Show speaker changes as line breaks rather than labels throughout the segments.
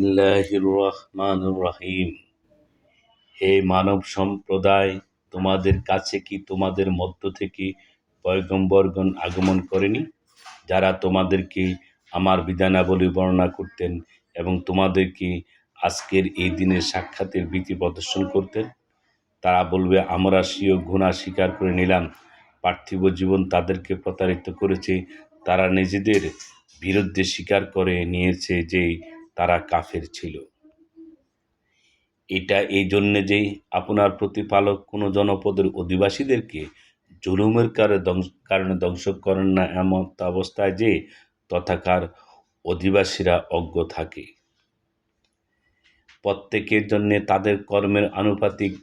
বিসমিল্লাহির রহিম হে মানব সম্প্রদায় তোমাদের কাছে কি তোমাদের মধ্য থেকে পয়গম্বরগণ আগমন করেনি? যারা তোমাদেরকে আমার বিধানাবলী বর্ণনা করতেন এবং তোমাদেরকে আজকের এই দিনের সাক্ষাতের ভীতি প্রদর্শন করতেন, তারা বলবে, আমরা স্বীয় গুণা স্বীকার করে নিলাম। পার্থিব জীবন তাদেরকে প্রতারিত করেছে। তারা নিজেদের বিরুদ্ধে স্বীকার করে নিয়েছে যে তারা কাফের ছিল। এটা এই জন্যে যে আপনার প্রতিপালক কোনো জনপদের অধিবাসীদেরকে জুলুমের কারণে ধ্বংস করেন না এমন অবস্থায় যে তথাকার অধিবাসীরা অজ্ঞ থাকে। প্রত্যেকের জন্যে তাদের কর্মের আনুপাতিক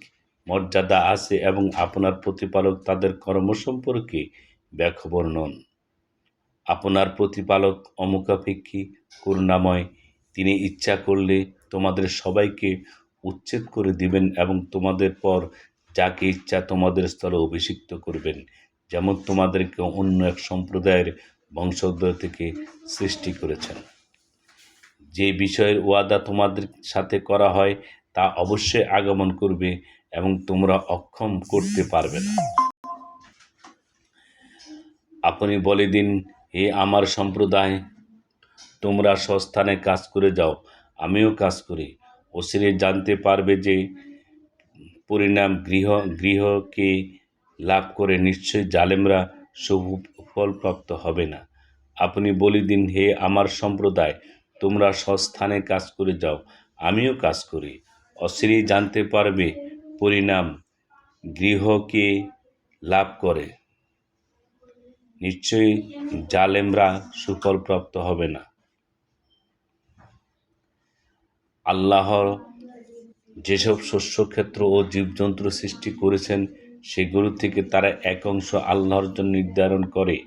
মর্যাদা আছে এবং আপনার প্রতিপালক তাদের কর্ম সম্পর্কে ব্যাখবর নন। আপনার প্রতিপালক অমুখাপেক্ষী, করুণাময় তিনি ইচ্ছা করলে তোমাদের সবাইকে উচ্ছেদ করে দিবেন এবং তোমাদের পর যাকে ইচ্ছা তোমাদের স্থলে অভিষিক্ত করবেন, যেমন তোমাদেরকে অন্য এক সম্প্রদায়ের বংশোদ্ভব থেকে সৃষ্টি করেছেন। যে বিষয়ের ওয়াদা তোমাদের সাথে করা হয়, তা অবশ্যই আগমন করবে এবং তোমরা অক্ষম করতে পারবে না। আপনি বলে দিন, হে আমার সম্প্রদায় তোমরা সস্থানে কাজ করে যাও, আমিও কাজ করি। অসিরে জানতে পারবে যে পরিণাম গৃহ, গৃহকে লাভ করে নিশ্চয়ই জালেমরা সুফলপ্রাপ্ত হবে না। আপনি বলি দিন, হে আমার সম্প্রদায়, তোমরা সস্থানে কাজ করে যাও, আমিও কাজ করি। অসিরেই জানতে পারবে পরিণাম গৃহকে লাভ করে। নিশ্চয়ই জালেমরা সুফলপ্রাপ্ত হবে না। আল্লাহর যেসব শস্যক্ষেত্র ও জীবজন্তু সৃষ্টি করেছেন, সেগুলো থেকে তারা এক অংশ আল্লাহর জন্য নির্ধারণ করে।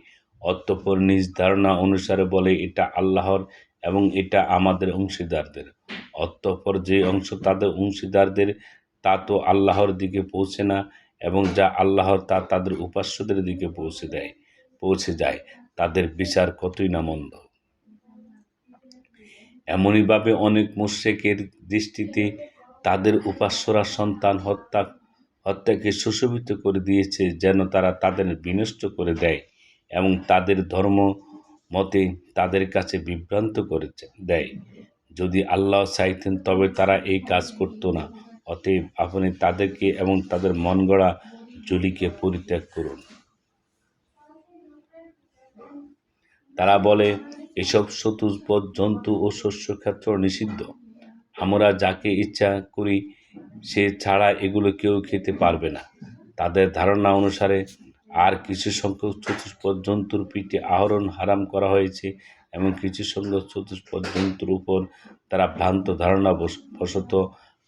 অতঃপর নিজ ধারণা অনুসারে বলে, এটা আল্লাহর এবং এটা আমাদের অংশীদারদের। অতঃপর যে অংশ তাদের অংশীদারদের, তা তো আল্লাহর দিকে পৌঁছে না এবং যা আল্লাহর তা তাদের উপাস্যদের দিকে পৌঁছে দেয়, পৌঁছে যায়। তাদের বিচার কতই না মন্দ। এমনইভাবে অনেক মুশ্রেকের দৃষ্টিতে তাদের উপাস্যরা সন্তান হত্যা, হত্যাকে সুশোভিত করে দিয়েছে যেন তারা তাদের বিনষ্ট করে দেয় এবং তাদের ধর্ম মতে তাদের কাছে বিভ্রান্ত করে দেয়। যদি আল্লাহ চাইতেন তবে তারা এই কাজ করতো না। অতএব আপনি তাদেরকে এবং তাদের মন গড়া জুলিকে পরিত্যাগ করুন। তারা বলে এসব চতুষ্পদ জন্তু ও শস্যক্ষেত্র নিষিদ্ধ। আমরা যাকে ইচ্ছা করি, সে ছাড়া এগুলো কেউ খেতে পারবে না। তাদের ধারণা অনুসারে আর কিছু সংখ্যক চতুষ্পদ জন্তুর পিঠে আহরণ হারাম করা হয়েছে এবং কিছু সংখ্যক চতুষ্পদ জন্তুর উপর তারা ভ্রান্ত ধারণা বশত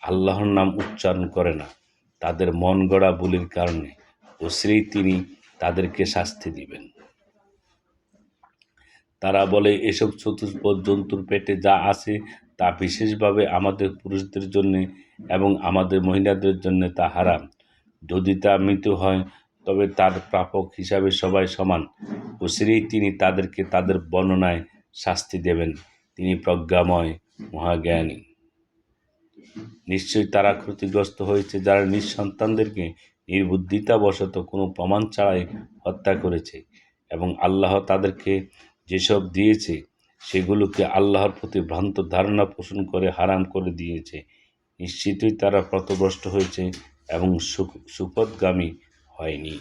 আল্লাহর নাম উচ্চারণ করে না। তাদের মন গড়া বলির কারণে অশ্রেই তিনি তাদেরকে শাস্তি দিবেন। তারা বলে, এসব চতুষ্পদ জন্তুর পেটে যা আছে তা বিশেষভাবে আমাদের পুরুষদের জন্যে এবং আমাদের মহিলাদের জন্য তা হারাম। যদি তা মৃত হয়, তবে তার প্রাপক হিসাবে সবাই সমান। অচিরেই তিনি তাদেরকে তাদের বর্ণনায় শাস্তি দেবেন। তিনি প্রজ্ঞাময়, মহাজ্ঞানী। নিশ্চয়ই তারা ক্ষতিগ্রস্ত হয়েছে, যারা নিঃসন্তানদেরকে নির্বুদ্ধিতাবশত কোনো প্রমাণ ছাড়াই হত্যা করেছে এবং আল্লাহ তাদেরকে যেসব দিয়েছে, সেগুলোকে আল্লাহর প্রতি ভ্রান্ত ধারণা পোষণ করে হারাম করে দিয়েছে। নিশ্চিতই তারা পথভ্রষ্ট হয়েছে এবং সুপদগামী হয়নি।